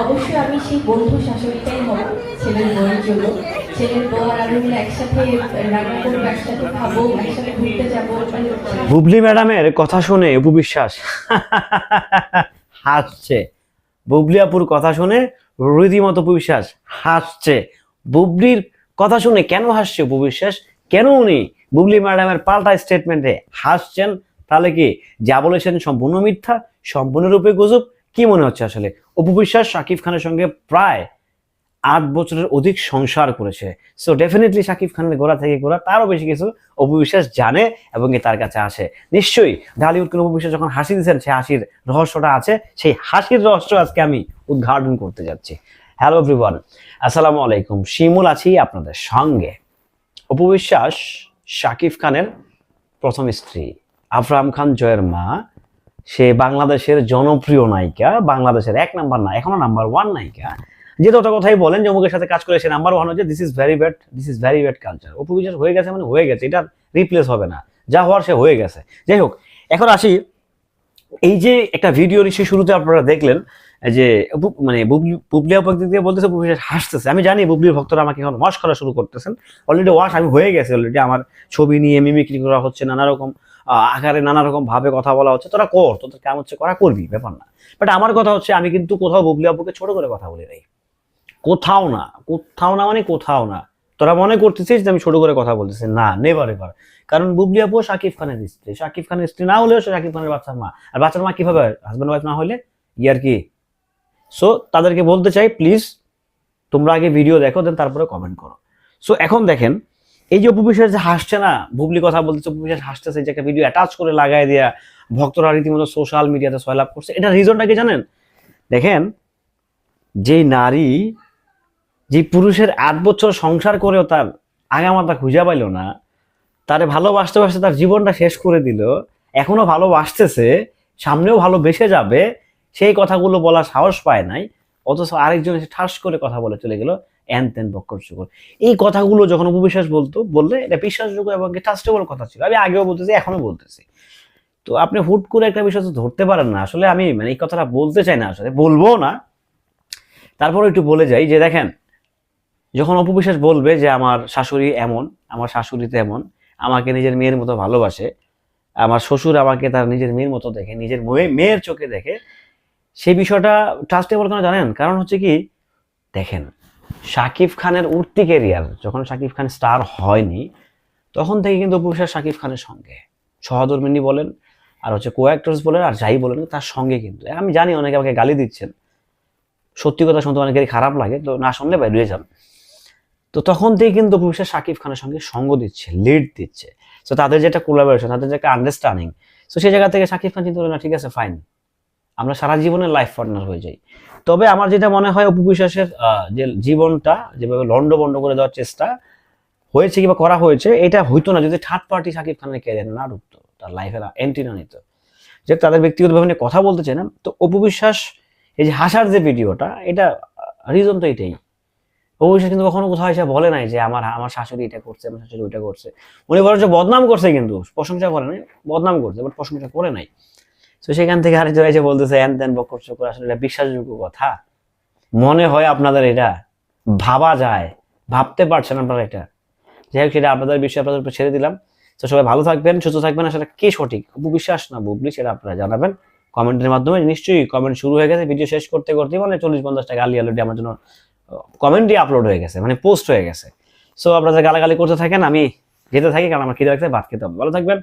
অবশ্যই আমি সেই বন্ধু শাশুড়িটাই হব, ছেলের বউয়ের জন্য। ছেলের বউ আর আমি একসাথে রান্না করব, একসাথে খাব, একসাথে ঘুরতে যাব বুবলি ম্যাডামের কথা শুনে উপবিশ্বাস। হাসছে। বুবলি আপুর কথা শুনে রীতিমতো উপবিশ্বাস। হাসছে। বুবলির কথা শুনে কেন হাসছে উপবিশ্বাস? কেন উনি বুবলি ম্যাডামের পাল্টা স্টেটমেন্টে হাসছেন? তাহলে কি যা বলেছেন সম্পূর্ণ মিথ্যা? সম্পূর্ণরূপে গুজব? কি মনে হচ্ছে আসলে? উপবিশ্বাস শাকিব খানের সঙ্গে প্রায় আট বছরের অধিক সংসার করেছে। সো ডেফিনেটলি শাকিব খানের গোড়া থেকে গোড়া তারও বেশি কিছু অপবিশ্বাস জানে এবং তার কাছে আসে। নিশ্চয়ই ঢালিউড কোন অপবিশ্বাস যখন হাসি দিচ্ছেন সেই হাসির রহস্যটা আছে। সেই হাসির রহস্য আজকে আমি উদ্ঘাটন করতে যাচ্ছি। হ্যালো এভরিওয়ান আসসালামু আলাইকুম। শিমুল আছি আপনাদের সঙ্গে। অপবিশ্বাস শাকিব খানের প্রথম স্ত্রী, আফরাম খান জয়ের মা সে বাংলাদেশের জনপ্রিয় নায়িকা, বাংলাদেশের এক নাম্বার না, এখনও নাম্বার ওয়ান নায়িকা। যে তো কথাই বলেন যে অমুকের সাথে কাজ করে সে নাম্বার ওয়ান হচ্ছে this is very bad this is very bad culture অপবিশ্বাস হয়ে গেছে মানে হয়ে গেছে, এটা রিপ্লেস হবে না। যা হওয়ার সে হয়ে গেছে। যাই হোক, এখন আসি, এই যে একটা ভিডিও নিশ্চয়ই শুরুতে আপনারা দেখলেন যে মানে বুবলি আপু দিয়ে বলতেছে, বুবলি হাসতেছে। আমি জানি বুবলির ভক্তরা আমাকে এখন ওয়াশ করা শুরু করতেছেন। অলরেডি ওয়াশ আমি হয়ে গেছে অলরেডি আমার ছবি নিয়ে মিমিক্রি করা হচ্ছে, নানা রকম আকারে নানা রকম ভাবে কথা বলা হচ্ছে। তোরা কর, তোদের কেমন হচ্ছে করা করবি, ব্যাপার না। বাট আমার কথা হচ্ছে, আমি কিন্তু কোথাও বুবলি আপুকে ছোট করে কথা বলি নাই। কোথাও না কোথাও না মানে কোথাও না। তোরা মনে করতেছিস যে আমি ছোট করে কথা বলতেছি? না নেভার এভার কারণ বুবলি আপু শাকিব খানের স্ত্রী। শাকিব খানের স্ত্রী না হলেও শাকিব খানের বাচ্চার মা। আর বাচ্চার মা কীভাবে হাজব্যান্ড ওয়াইফ না হলে? ইয়ার কি? সো তাদেরকে বলতে চাই প্লিজ তোমরা আগে ভিডিও দেখো দেন তারপরে কমেন্ট করো। সো এখন দেখেন এই যে উপবিশ্বাস যে হাসছে না, বুবলি কথা বলতেছে উপবিশ্বাস হাসতেছে, যে একটা ভিডিও অ্যাটাচ করে লাগাই দেয়া ভক্তরা রীতিমতো সোশ্যাল মিডিয়াতে সয়লাভ করছে। এটা রিজনটা কি জানেন? দেখেন যে নারী যে পুরুষের আট বছর সংসার করেও তার আগামাতা খুঁজে পাইল না, তারে ভালোবাসতে বাসতে তার জীবনটা শেষ করে দিল, এখনও ভালোবাসতেছে, সামনেও ভালো ভালোবেসে যাবে, সেই কথাগুলো বলার সাহস পায় নাই, অথচ আরেকজন এসে ঠাস করে কথা বলে চলে গেল। এন তেন বক্কর চুকর এই কথাগুলো যখন উপবিশ্বাস বলতো, বললে এটা বিশ্বাসযোগ্য এবং ট্রাস্টেবল কথা ছিল। আমি আগেও বলতেছি এখনও বলতেছি। তো আপনি হুট করে একটা তো ধরতে পারেন না। আসলে আমি মানে এই কথাটা বলতে চাই না আসলে, বলব না। তারপর একটু বলে যাই যে দেখেন, যখন অপবিশ্বাস বলবে যে আমার শাশুড়ি এমন, আমার শাশুড়িতে এমন, আমাকে নিজের মেয়ের মতো ভালোবাসে, আমার শ্বশুর আমাকে তার নিজের মেয়ের মতো দেখে, নিজের মেয়ে- মেয়ের চোখে দেখে সেই বিষয়টা ট্রাস্টেবল কেন জানেন? কারণ হচ্ছে কি, দেখেন শাকিব খানের উঠতি ক্যারিয়ার যখন শাকিব খান স্টার হয়নি, তখন থেকে কিন্তু অপবিশ্বাস শাকিব খানের সঙ্গে। সহধর্মিনী বলেন, আর হচ্ছে কো অ্যাক্টর্স বলেন, আর যাই বলেন, তার সঙ্গে কিন্তু। আমি জানি অনেকে আমাকে গালি দিচ্ছেন। সত্যি কথা শুনতে অনেকেরই খারাপ লাগে, তো না শুনলে বেরিয়ে যান। তো তখন থেকে কিন্তু অপবিশ্বাস শাকিব খানের সঙ্গে সঙ্গ দিচ্ছে লিড দিচ্ছে। তো তাদের যেটা কোলাবোরেশন তাদের যে একটা আন্ডারস্ট্যান্ডিং তো সেই জায়গা থেকে শাকিব খান চিন্তা না, ঠিক আছে ফাইন আমরা সারা জীবনের লাইফ পার্টনার হয়ে যাই। তবে আমার যেটা মনে হয় অপবিশ্বাসের আহ, যে জীবনটা যেভাবে লন্ড বন্ড করে দেওয়ার চেষ্টা হয়েছে কিংবা করা হয়েছে এটা হইতো না যদি থার্ড পার্টি শাকিব খানের ক্যারিয়ার না ঢুকতো তার লাইফের এন্ট্রি না নিত। যে তাদের ব্যক্তিগতভাবে নিয়ে কথা বলতে চাই না তো অপবিশ্বাস এই যে হাসার যে ভিডিওটা এটা রিজন তো এটাই। অবশ্যই কিন্তু কখনো কোথাও এসে বলে নাই যে আমার আমার শাশুড়ি এটা করছে আমার শাশুড়ি ওইটা করছে। উনি বরঞ্চ বদনাম করছে কিন্তু প্রশংসা করে নাই বদনাম করছে বাট প্রশংসা করে নাই। তো সেখান থেকে আরেকজন এসে বলতেছে, এন তেন বকর চকর আসলে এটা বিশ্বাসযোগ্য কথা। মনে হয় আপনাদের এটা ভাবা যায়, ভাবতে পারছেন আপনারা এটা। যাই হোক, সেটা আপনাদের বিষয়, আপনাদের উপর ছেড়ে দিলাম। তো সবাই ভালো থাকবেন, সুস্থ থাকবেন আসলে কে সঠিক? উপবিশ্বাস না বুবলি, সেটা আপনারা জানাবেন কমেন্টের মাধ্যমে। নিশ্চয়ই কমেন্ট শুরু হয়ে গেছে ভিডিও শেষ করতে করতে মানে চল্লিশ পঞ্চাশটা গালি অলরেডি আমার জন্য কমেন্টই আপলোড হয়ে গেছে মানে পোস্ট হয়ে গেছে। সো আপনারা গালাগালি করতে থাকেন, আমি যেতে থাকি, কারণ আমার খিদে লাগছে, ভাত খেতে হবে। ভালো থাকবেন।